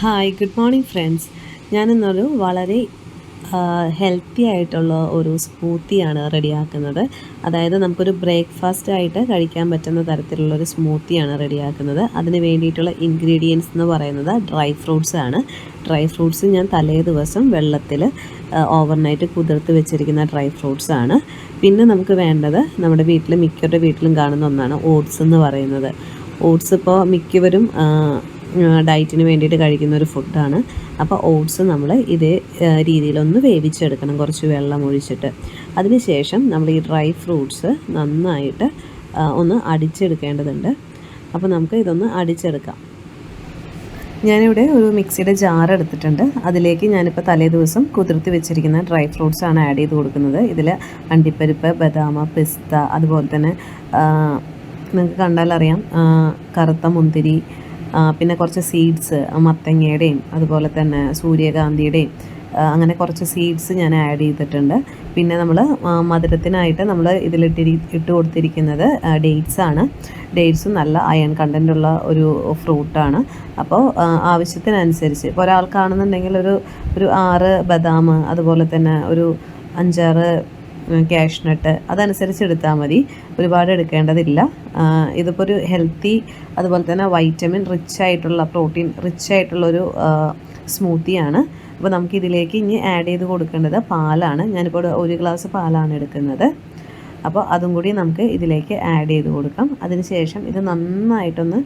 Hi good morning friends ഞാനിന്നൊരു വളരെ healthy ആയിട്ടുള്ള ഒരു സ്മൂത്തിയാണ് റെഡിയാക്കുന്നത്. അതായത് നമുക്കൊരു ബ്രേക്ക്ഫാസ്റ്റ് ആയിട്ട് കഴിക്കാൻ പറ്റുന്ന തരത്തിലുള്ള ഒരു സ്മൂത്തിയാണ് റെഡിയാക്കുന്നത്. അതിന് വേണ്ടിയിട്ടുള്ള ഇൻഗ്രീഡിയൻസ് എന്ന് പറയുന്നത് ഡ്രൈ ഫ്രൂട്ട്സ് ആണ്. ഡ്രൈ ഫ്രൂട്ട്സ് ഞാൻ തലേ ദിവസം വെള്ളത്തിൽ ഓവർനൈറ്റ് കുതിർത്ത് വെച്ചിരിക്കുന്ന ഡ്രൈ ഫ്രൂട്ട്സ് ആണ്. പിന്നെ നമുക്ക് വേണ്ടത് നമ്മുടെ വീട്ടിൽ മിക്കവരുടെ വീട്ടിലും കാണുന്ന ഒന്നാണ് ഓട്സ് എന്ന് പറയുന്നത്. ഓട്സ് ഇപ്പോൾ മിക്കവരും ഡയറ്റിന് വേണ്ടിയിട്ട് കഴിക്കുന്ന ഒരു ഫുഡാണ് അപ്പോൾ ഓട്സ് നമ്മൾ ഇതേ രീതിയിലൊന്ന് വേവിച്ചെടുക്കണം. കുറച്ച് വെള്ളം ഒഴിച്ചിട്ട്. അതിനുശേഷം നമ്മൾ ഈ ഡ്രൈ ഫ്രൂട്ട്സ് നന്നായിട്ട് ഒന്ന് അടിച്ചെടുക്കേണ്ടതുണ്ട്. അപ്പോൾ നമുക്ക് ഇതൊന്ന് അടിച്ചെടുക്കാം. ഞാനിവിടെ ഒരു മിക്സിയുടെ ജാർ എടുത്തിട്ടുണ്ട്. അതിലേക്ക് ഞാനിപ്പോൾ തലേ ദിവസം കുതിർത്തി വെച്ചിരിക്കുന്ന ഡ്രൈ ഫ്രൂട്ട്സ് ആണ് ആഡ് ചെയ്ത് കൊടുക്കുന്നത്. ഇതിൽ അണ്ടിപ്പരിപ്പ് ബദാമ പിസ്ത അതുപോലെ തന്നെ നിങ്ങൾക്ക് കണ്ടാലറിയാം കറുത്ത മുന്തിരി പിന്നെ കുറച്ച് സീഡ്സ് മത്തങ്ങയുടെയും അതുപോലെ തന്നെ സൂര്യകാന്തിയുടെയും അങ്ങനെ കുറച്ച് സീഡ്സ് ഞാൻ ആഡ് ചെയ്തിട്ടുണ്ട്. പിന്നെ നമ്മൾ മധുരത്തിനായിട്ട് നമ്മൾ ഇതിലിട്ടിരി ഇട്ട് കൊടുത്തിരിക്കുന്നത് ഡേറ്റ്സ് ആണ്. ഡേറ്റ്സ് നല്ല അയൺ കണ്ടന്റ് ഉള്ള ഒരു ഫ്രൂട്ടാണ് അപ്പോൾ ആവശ്യത്തിനനുസരിച്ച് ഇപ്പോൾ ഒരാൾക്കാണെന്നുണ്ടെങ്കിൽ ഒരു ഒരു ആറ് ബദാം അതുപോലെ തന്നെ ഒരു അഞ്ചാറ് ക്യാഷ്നട്ട് അതനുസരിച്ച് എടുത്താൽ മതി. ഒരുപാട് എടുക്കേണ്ടതില്ല. ഇതിപ്പോൾ ഒരു ഹെൽത്തി അതുപോലെ തന്നെ വൈറ്റമിൻ റിച്ച് ആയിട്ടുള്ള പ്രോട്ടീൻ റിച്ച് ആയിട്ടുള്ളൊരു സ്മൂത്തിയാണ് അപ്പോൾ നമുക്ക് ഇതിലേക്ക് ഇനി ആഡ് ചെയ്ത് കൊടുക്കേണ്ടത് പാലാണ്. ഞാനിപ്പോൾ ഒരു ഗ്ലാസ് പാലാണ് എടുക്കുന്നത്. അപ്പോൾ അതും കൂടി നമുക്ക് ഇതിലേക്ക് ആഡ് ചെയ്ത് കൊടുക്കാം. അതിനുശേഷം ഇത് നന്നായിട്ടൊന്ന്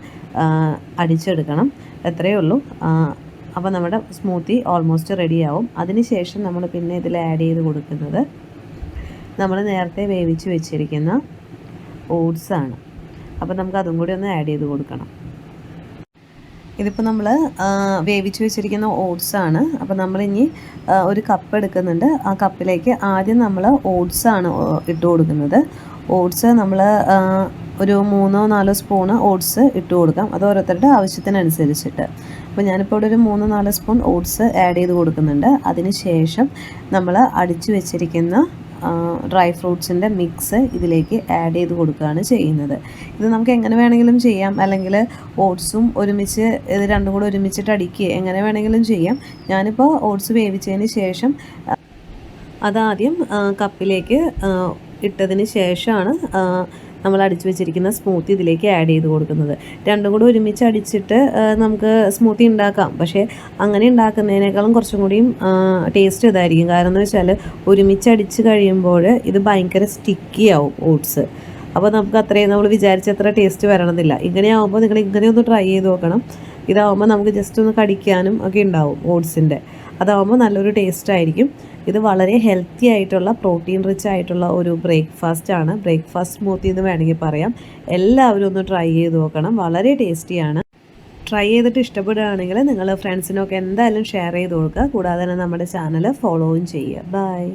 അടിച്ചെടുക്കണം. എത്രയേ ഉള്ളൂ. അപ്പോൾ നമ്മുടെ സ്മൂത്തി ഓൾമോസ്റ്റ് റെഡിയാവും അതിനുശേഷം നമ്മൾ പിന്നെ ഇതിൽ ആഡ് ചെയ്ത് കൊടുക്കുന്നത് നമ്മൾ നേരത്തെ വേവിച്ച് വെച്ചിരിക്കുന്ന ഓട്സാണ് അപ്പോൾ നമുക്ക് അതും കൂടി ഒന്ന് ആഡ് ചെയ്ത് കൊടുക്കണം. ഇതിപ്പോൾ നമ്മൾ വേവിച്ച് വെച്ചിരിക്കുന്ന ഓട്സാണ് അപ്പോൾ നമ്മളിനി ഒരു കപ്പ് എടുക്കുന്നുണ്ട്. ആ കപ്പിലേക്ക് ആദ്യം നമ്മൾ ഓട്സാണ് ഇട്ട് കൊടുക്കുന്നത്. ഓട്സ് നമ്മൾ ഒരു മൂന്നോ നാലോ സ്പൂണ് ഓട്സ് ഇട്ട് കൊടുക്കാം. അത് ഓരോരുത്തരുടെ ആവശ്യത്തിനനുസരിച്ചിട്ട്. അപ്പോൾ ഞാനിപ്പോൾ ഇവിടെ ഒരു മൂന്നോ നാലോ സ്പൂൺ ഓട്സ് ആഡ് ചെയ്ത് കൊടുക്കുന്നുണ്ട്. അതിന് ശേഷം നമ്മൾ അടിച്ചു വെച്ചിരിക്കുന്ന ഡ്രൈ ഫ്രൂട്ട്സിന്റെ മിക്സ് ഇതിലേക്ക് ആഡ് ചെയ്ത് കൊടുക്കുകയാണ് ചെയ്യുന്നത്. ഇത് നമുക്ക് എങ്ങനെ വേണമെങ്കിലും ചെയ്യാം. അല്ലെങ്കിൽ ഓട്സും ഒരുമിച്ച് ഇത് രണ്ടും കൂടെ ഒരുമിച്ചിട്ട് അടിക്കുക എങ്ങനെ വേണമെങ്കിലും ചെയ്യാം. ഞാനിപ്പോൾ ഓട്സ് വേവിച്ചതിന് ശേഷം അതാദ്യം കപ്പിലേക്ക് ഇട്ടതിന് ശേഷമാണ് നമ്മൾ അടിച്ചു വെച്ചിരിക്കുന്ന സ്മൂത്തി ഇതിലേക്ക് ആഡ് ചെയ്ത് കൊടുക്കുന്നത്. രണ്ടും കൂടെ ഒരുമിച്ച് അടിച്ചിട്ട് നമുക്ക് സ്മൂത്തി ഉണ്ടാക്കാം. പക്ഷേ അങ്ങനെ ഉണ്ടാക്കുന്നതിനേക്കാളും കുറച്ചും കൂടിയും ടേസ്റ്റ് ഇതായിരിക്കും. കാരണം എന്ന് വെച്ചാൽ ഒരുമിച്ച് അടിച്ച് കഴിയുമ്പോൾ ഇത് ഭയങ്കര സ്റ്റിക്കി ആവും ഓട്സ് അപ്പോൾ നമുക്ക് അത്രയും നമ്മൾ വിചാരിച്ച അത്ര ടേസ്റ്റ് വരണമെന്നില്ല. ഇങ്ങനെയാവുമ്പോൾ നിങ്ങൾ ഇങ്ങനെ ഒന്ന് ട്രൈ ചെയ്ത് നോക്കണം. ഇതാവുമ്പോൾ നമുക്ക് ജസ്റ്റ് ഒന്ന് കടിക്കാനും ഒക്കെ ഉണ്ടാവും ഓട്സിന്റെ അതാവുമ്പോൾ നല്ലൊരു ടേസ്റ്റ് ആയിരിക്കും. ഇത് വളരെ ഹെൽത്തി ആയിട്ടുള്ള പ്രോട്ടീൻ റിച്ച് ആയിട്ടുള്ള ഒരു ബ്രേക്ക്ഫാസ്റ്റ് ആണ്. ബ്രേക്ക്ഫാസ്റ്റ് സ്മൂത്തി എന്ന് വേണമെങ്കിൽ പറയാം. എല്ലാവരും ഒന്ന് ട്രൈ ചെയ്ത് നോക്കണം. വളരെ ടേസ്റ്റിയാണ് ട്രൈ ചെയ്തിട്ട് ഇഷ്ടപ്പെടുകയാണെങ്കിൽ നിങ്ങൾ ഫ്രണ്ട്സിനൊക്കെ എന്തായാലും ഷെയർ ചെയ്ത് കൊടുക്കുക. കൂടാതെ തന്നെ നമ്മുടെ ചാനൽ ഫോളോയും ചെയ്യുക. ബൈ